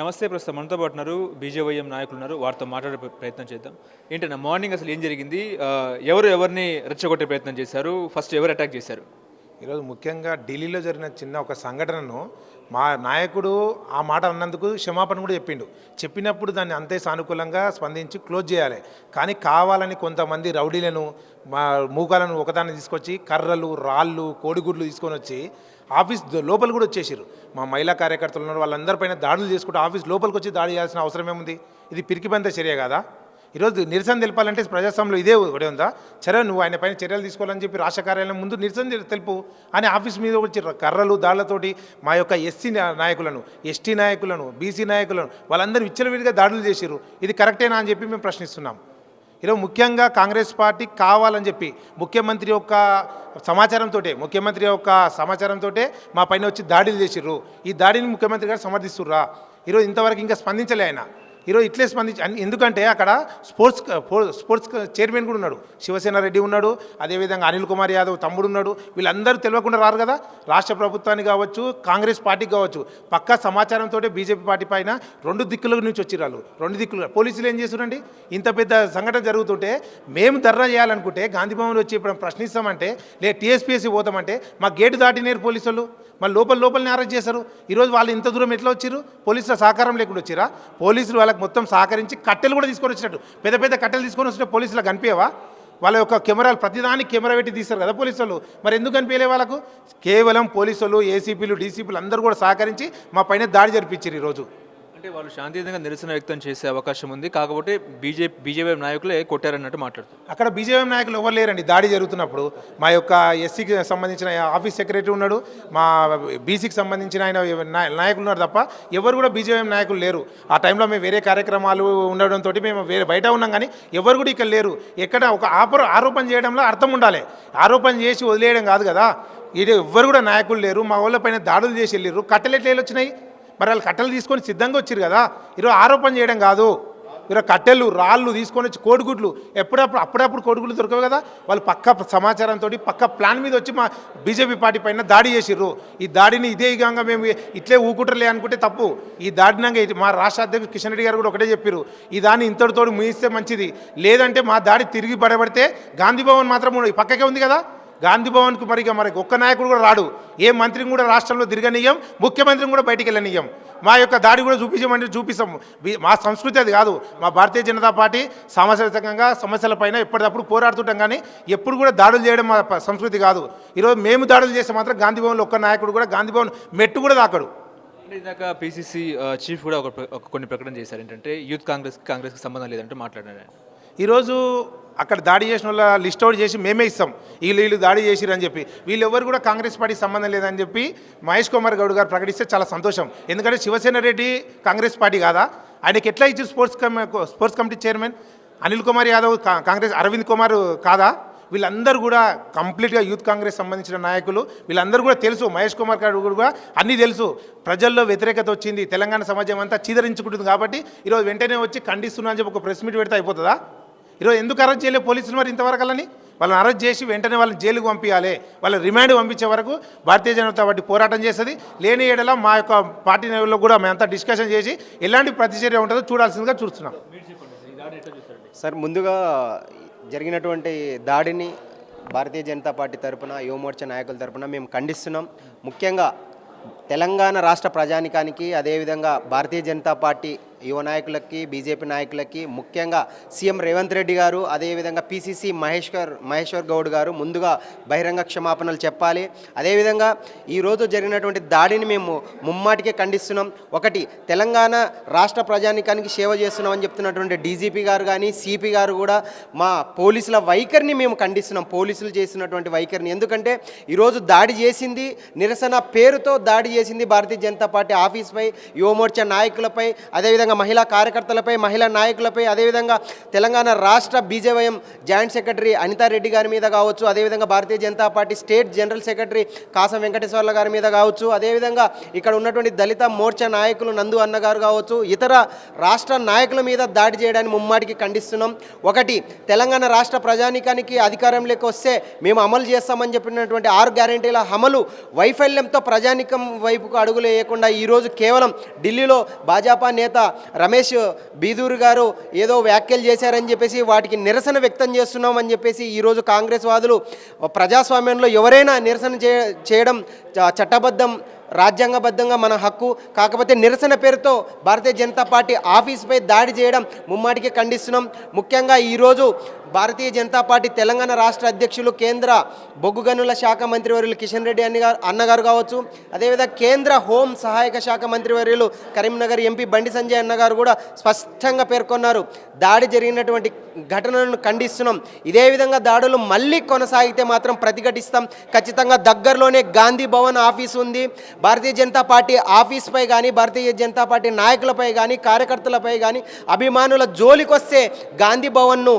నమస్తే ప్రస్తుతం మనతో పాటు ఉన్నారు బీజేవైఎం నాయకులు ఉన్నారు. వారితో మాట్లాడే ప్రయత్నం చేద్దాం. ఏంటన్నా మార్నింగ్ అసలు ఏం జరిగింది? ఎవరు ఎవరిని రెచ్చగొట్టే ప్రయత్నం చేశారు? ఫస్ట్ ఎవరు అటాక్ చేశారు? ఈరోజు ముఖ్యంగా ఢిల్లీలో జరిగిన చిన్న ఒక సంఘటనను మా నాయకుడు ఆ మాట అన్నందుకు క్షమాపణ కూడా చెప్పిండు. చెప్పినప్పుడు దాన్ని అంతే సానుకూలంగా స్పందించి క్లోజ్ చేయాలి. కానీ కావాలని కొంతమంది రౌడీలను మా మూకాలను ఒకదాన్ని తీసుకొచ్చి కర్రలు రాళ్ళు కోడిగుడ్లు తీసుకొని వచ్చి ఆఫీస్ లోపల కూడా వచ్చేసారు మా మహిళా కార్యకర్తలు ఉన్నారు వాళ్ళందరిపైన దాడులు చేసుకుంటూ ఆఫీస్ లోపలికి వచ్చి దాడి చేయాల్సిన అవసరం ఏముంది? ఇది పిరికిబంద చర్య కదా? ఈరోజు నిరసన తెలపాలంటే ప్రజాస్వామ్యంలో ఇదే ఒకటి ఉందా? సరే నువ్వు ఆయన పైన చర్యలు తీసుకోవాలని చెప్పి రాష్ట్ర కార్యాలయం ముందు నిరసన తెలుపు అని ఆఫీస్ మీద వచ్చి కర్రలు దాళ్ళతోటి మా యొక్క ఎస్సీ నాయకులను ఎస్టీ నాయకులను బీసీ నాయకులను వాళ్ళందరూ విచ్చలవిడిగా దాడులు చేసిర్రు. ఇది కరెక్టేనా అని చెప్పి మేము ప్రశ్నిస్తున్నాం. ఈరోజు ముఖ్యంగా కాంగ్రెస్ పార్టీ కావాలని చెప్పి ముఖ్యమంత్రి యొక్క సమాచారంతో ముఖ్యమంత్రి యొక్క సమాచారంతో మా పైన వచ్చి దాడులు చేసిర్రు. ఈ దాడిని ముఖ్యమంత్రి గారు సమర్థిస్తుర్రా? ఈరోజు ఇంతవరకు ఇంకా స్పందించలే ఆయన. ఈరోజు ఇట్లే స్పందించి ఎందుకంటే అక్కడ స్పోర్ట్స్ స్పోర్ట్స్ చైర్మన్ కూడా ఉన్నాడు. శివసేన రెడ్డి ఉన్నాడు. అదేవిధంగా అనిల్ కుమార్ యాదవ్ తమ్ముడు ఉన్నాడు. వీళ్ళందరూ తెలియకుండా రారు కదా? రాష్ట్ర ప్రభుత్వానికి కావచ్చు కాంగ్రెస్ పార్టీకి కావచ్చు. పక్కా సమాచారంతో బీజేపీ పార్టీ పైన రెండు దిక్కుల నుంచి వచ్చి రెండు దిక్కులు పోలీసులు ఏం చేస్తున్నారండి ఇంత పెద్ద సంఘటన జరుగుతుంటే మేము ధర్నా చేయాలనుకుంటే గాంధీ భవన్ వచ్చి ఇప్పుడు ప్రశ్నిస్తామంటే లే టీఎస్పీఎస్సీ పోతామంటే మా గేటు దాటినేరు పోలీసులు. మళ్ళీ లోపల లోపలనే అరెస్ట్ చేశారు. ఈరోజు వాళ్ళు ఇంత దూరం ఎట్లా వచ్చారు పోలీసుల సహకారం లేకుండా వచ్చిరా పోలీసులు వాళ్ళకి మొత్తం సహకరించి కట్టెలు కూడా తీసుకొని వచ్చినట్టు. పెద్ద పెద్ద కట్టెలు తీసుకొని వచ్చిన పోలీసులకు కనిపించవా? వాళ్ళ యొక్క కెమెరాలు ప్రతిదానికి కెమెరా పెట్టి తీస్తారు కదా పోలీసులు మరి ఎందుకు కనిపించలే వాళ్ళకు? కేవలం పోలీసులు ఏసీపీలు డీసీపీలు అందరూ కూడా సహకరించి మా పైన దాడి జరిపించారు ఈరోజు అంటే వాళ్ళు శాంతియుతంగా నిరసన వ్యక్తం చేసే అవకాశం ఉంది. కాకపోతే బీజేపీ బీజేపీ నాయకులే కొట్టారన్నట్టు మాట్లాడుతారు అక్కడ బీజేపీ నాయకులు ఎవరు లేరండి? దాడి జరుగుతున్నప్పుడు మా యొక్క ఎస్సీకి సంబంధించిన ఆఫీస్ సెక్రటరీ ఉన్నాడు. మా బీసీకి సంబంధించిన ఆయన నాయకులు ఉన్నారు తప్ప ఎవరు కూడా బీజేపీ నాయకులు లేరు. ఆ టైంలో మేము వేరే కార్యక్రమాలు ఉండడంతో మేము వేరే బయట ఉన్నాం కానీ ఎవరు కూడా ఇక్కడ లేరు. ఎక్కడ ఒక ఆపర ఆరోపణ చేయడంలో అర్థం ఉండాలి. ఆరోపణ చేసి వదిలేయడం కాదు కదా. ఇది ఎవ్వరు కూడా నాయకులు లేరు. మా వాళ్ళ పైన దాడులు చేసి వెళ్ళారు కట్టెలు ఎట్లా వచ్చినాయి మరి వాళ్ళు కట్టెలు తీసుకొని సిద్ధంగా వచ్చారు కదా. ఈరోజు ఆరోపణ చేయడం కాదు. ఈరోజు కట్టెలు రాళ్ళు తీసుకొని వచ్చి కోడిగుడ్లు ఎప్పుడప్పుడు అప్పుడప్పుడు కోడిగుడ్లు దొరకవు కదా. వాళ్ళు పక్క సమాచారంతో పక్క ప్లాన్ మీద వచ్చి మా బీజేపీ పార్టీ పైన దాడి చేసిర్రు. ఈ దాడిని ఇదే విధంగా మేము ఇట్లే ఊకుంటలే అనుకుంటే తప్పు. ఈ దాడినాక మా రాష్ట్ర అధ్యక్షుడు కిషన్ రెడ్డి గారు కూడా ఒకటే చెప్పారు ఈ దాన్ని ఇంతటితోటి ముగిస్తే మంచిది. లేదంటే మా దాడి తిరిగి పడబడితే గాంధీ భవన్ మాత్రం పక్కకే ఉంది కదా. గాంధీ భవన్కు మరి మరి ఒక్క నాయకుడు కూడా రాడు. ఏ మంత్రిని కూడా రాష్ట్రంలో తిరగనీయం ముఖ్యమంత్రిని కూడా బయటికి వెళ్ళనీయం మా యొక్క దాడి కూడా చూపించమంటే చూపిస్తాం. మా సంస్కృతి అది కాదు. మా భారతీయ జనతా పార్టీ సామరస్యంగా సమస్యలపైన ఎప్పటికప్పుడు పోరాడుతుంటాం కానీ ఎప్పుడు కూడా దాడులు చేయడం మా సంస్కృతి కాదు. ఈరోజు మేము దాడులు చేస్తే మాత్రం గాంధీ భవన్లో ఒక్క నాయకుడు కూడా గాంధీ భవన్ మెట్టు కూడా దాకడు ఇందాక పీసీసీ చీఫ్ కూడా ఒక కొన్ని ప్రకటన చేశారు. ఏంటంటే యూత్ కాంగ్రెస్ కాంగ్రెస్కి సంబంధం లేదంటే మాట్లాడారు. ఈరోజు అక్కడ దాడి చేసిన వాళ్ళ లిస్ట్ అవుట్ చేసి మేమే ఇస్తాం. వీళ్ళు వీళ్ళు దాడి చేసిరు అని చెప్పి. వీళ్ళు కూడా కాంగ్రెస్ పార్టీ సంబంధం లేదని చెప్పి మహేష్ కుమార్ గౌడ్ గారు ప్రకటిస్తే చాలా సంతోషం. ఎందుకంటే శివసేన రెడ్డి కాంగ్రెస్ పార్టీ కాదా? ఆయనకి ఎట్లా ఇచ్చి sports committee sports committee chairman? Anil Kumar Yadav కా- కాంగ్రెస్ అరవింద్ కుమార్ కాదా? వీళ్ళందరూ కూడా కంప్లీట్గా యూత్ కాంగ్రెస్ సంబంధించిన నాయకులు. వీళ్ళందరూ కూడా తెలుసు. మహేష్ కుమార్ గారు కూడా అన్నీ తెలుసు. ప్రజల్లో వ్యతిరేకత వచ్చింది. తెలంగాణ సమాజం అంతా చీదరించుకుంటుంది కాబట్టి ఈరోజు వెంటనే వచ్చి ఖండిస్తున్నా అని చెప్పి ఒక ప్రెస్ మీట్ పెడితే అయిపోతుందా? ఈరోజు ఎందుకు అరెస్ట్ చేయలేదు పోలీసులు మరి ఇంతవరకల్లని? వాళ్ళని అరెస్ట్ చేసి వెంటనే వాళ్ళని జైలుకు పంపించాలి వాళ్ళ రిమాండ్ పంపించే వరకు భారతీయ జనతా పార్టీ పోరాటం చేస్తుంది. లేని ఏడల మా యొక్క పార్టీ లెవెల్లో కూడా మేమంతా డిస్కషన్ చేసి ఎలాంటి ప్రతిచర్య ఉంటుందో చూడాల్సిందిగా చూస్తున్నాం. సార్ ముందుగా జరిగినటువంటి దాడిని భారతీయ జనతా పార్టీ తరఫున యువమోర్చా నాయకుల తరఫున మేము ఖండిస్తున్నాం. ముఖ్యంగా తెలంగాణ రాష్ట్ర ప్రజానికానికి అదేవిధంగా భారతీయ జనతా పార్టీ యువ నాయకులకి బీజేపీ నాయకులకి ముఖ్యంగా సీఎం రేవంత్ రెడ్డి గారు అదేవిధంగా పీసీసీ మహేశ్వర్ మహేశ్వర్ గౌడ్ గారు ముందుగా బహిరంగ క్షమాపణలు చెప్పాలి. అదేవిధంగా ఈరోజు జరిగినటువంటి దాడిని మేము ముమ్మాటికే ఖండిస్తున్నాం. ఒకటి తెలంగాణ రాష్ట్ర ప్రజానికానికి సేవ చేస్తున్నామని చెప్తున్నటువంటి డీజీపీ గారు కానీ సిపి గారు కూడా మా పోలీసుల వైఖరిని మేము ఖండిస్తున్నాం. పోలీసులు చేసినటువంటి వైఖరిని. ఎందుకంటే ఈరోజు దాడి చేసింది నిరసన పేరుతో దాడి చేసింది భారతీయ జనతా పార్టీ ఆఫీస్పై యువమోర్చా నాయకులపై అదేవిధంగా అదేవిధంగా మహిళా కార్యకర్తలపై మహిళా నాయకులపై అదేవిధంగా తెలంగాణ రాష్ట్ర బీజేవైఎం జాయింట్ సెక్రటరీ అనితారెడ్డి గారి మీద కావచ్చు అదేవిధంగా Bharatiya Janata Party state general secretary Kasam వెంకటేశ్వర్ల గారి మీద కావచ్చు అదేవిధంగా ఇక్కడ ఉన్నటువంటి దళిత మోర్చా నాయకులు నందు అన్న గారు కావచ్చు ఇతర రాష్ట్ర నాయకుల మీద దాడి చేయడాన్ని ముమ్మాటికి ఖండిస్తున్నాం. ఒకటి తెలంగాణ రాష్ట్ర ప్రజానీకానికి అధికారంలోకి వస్తే మేము అమలు చేస్తామని చెప్పినటువంటి ఆరు గ్యారెంటీల అమలు వైఫల్యంతో ప్రజానీకం వైపుకు అడుగులు వేయకుండా ఈరోజు కేవలం ఢిల్లీలో భాజపా నేత రమేష్ బీదూరు గారు ఏదో వ్యాఖ్యలు చేశారని చెప్పేసి వాటికి నిరసన వ్యక్తం చేస్తున్నామని చెప్పేసి ఈరోజు కాంగ్రెస్ వాదులు ప్రజాస్వామ్యంలో ఎవరైనా నిరసన చే చేయడం చ- చట్టబద్ధం రాజ్యాంగబద్ధంగా మన హక్కు. కాకపోతే నిరసన పేరుతో భారతీయ జనతా పార్టీ ఆఫీస్పై దాడి చేయడం ముమ్మాటికి ఖండిస్తున్నాం. ముఖ్యంగా ఈరోజు భారతీయ జనతా పార్టీ తెలంగాణ రాష్ట్ర అధ్యక్షులు కేంద్ర బొగ్గు గనుల శాఖ మంత్రివర్యులు కిషన్ రెడ్డి అన్ని అన్నగారు కావచ్చు. అదేవిధంగా కేంద్ర హోం సహాయక శాఖ మంత్రివర్యులు కరీంనగర్ ఎంపీ బండి సంజయ్ అన్నగారు కూడా స్పష్టంగా పేర్కొన్నారు. దాడి జరిగినటువంటి ఘటనలను ఖండిస్తున్నాం. ఇదే విధంగా దాడులు మళ్ళీ కొనసాగితే మాత్రం ప్రతిఘటిస్తాం. ఖచ్చితంగా దగ్గరలోనే గాంధీ భవన్ ఆఫీస్ ఉంది. భారతీయ జనతా పార్టీ ఆఫీస్పై కానీ భారతీయ జనతా పార్టీ నాయకులపై కానీ కార్యకర్తలపై కానీ అభిమానుల జోలికొస్తే గాంధీ భవన్ను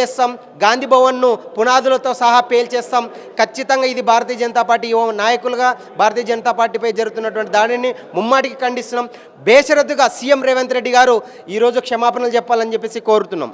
పేల్చేస్తాం గాంధీ భవన్ను పునాదులతో సహా పేల్చేస్తాం. ఖచ్చితంగా ఇది భారతీయ జనతా పార్టీ యువ నాయకులుగా భారతీయ జనతా పార్టీపై జరుగుతున్నటువంటి దాడిని ముమ్మాటికి ఖండిస్తున్నాం. బేషరతుగా సీఎం రేవంత్ రెడ్డి గారు ఈరోజు క్షమాపణలు చెప్పాలని చెప్పేసి కోరుతున్నాం.